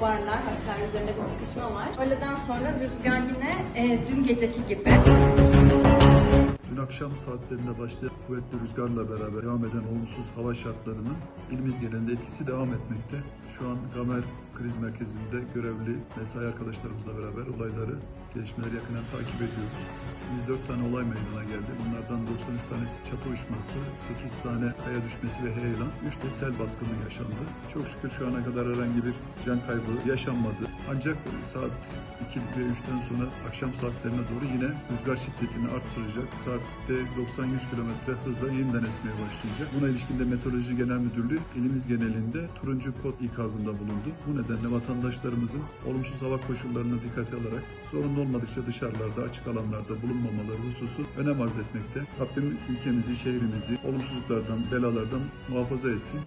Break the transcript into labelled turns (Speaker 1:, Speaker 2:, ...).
Speaker 1: var. Hatta üzerinde bir sıkışma var. Öğleden sonra rüzgar yine e, dün geceki gibi.
Speaker 2: Dün akşam saatlerinde başlayan kuvvetli rüzgarla beraber devam eden olumsuz hava şartlarının ilimiz genelinde etkisi devam etmekte. Şu an Gamer Kriz Merkezi'nde görevli mesai arkadaşlarımızla beraber olayları, gelişmeleri yakından takip ediyoruz. 104 tane olay meydana geldi. Bunlardan 93 tanesi çatı uçması, 8 tane kaya düşmesi ve heyelan, 3 de sel baskını yaşandı. Çok şükür şu ana kadar herhangi bir can kaybı yaşanmadı. Ancak saat 2 ve 3'ten sonra akşam saatlerine doğru yine rüzgar şiddetini arttıracak. Saatte 90-100 km hızla yeniden esmeye başlayacak. Buna ilişkin de Meteoroloji Genel Müdürlüğü ilimiz genelinde turuncu kod ikazında bulundu. Bu nedenle vatandaşlarımızın olumsuz hava koşullarına dikkate alarak zorunlu olmadıkça dışarılarda, açık alanlarda bulunmamaları hususu önem arz etmekte. Rabbim ülkemizi, şehrimizi olumsuzluklardan, belalardan muhafaza etsin.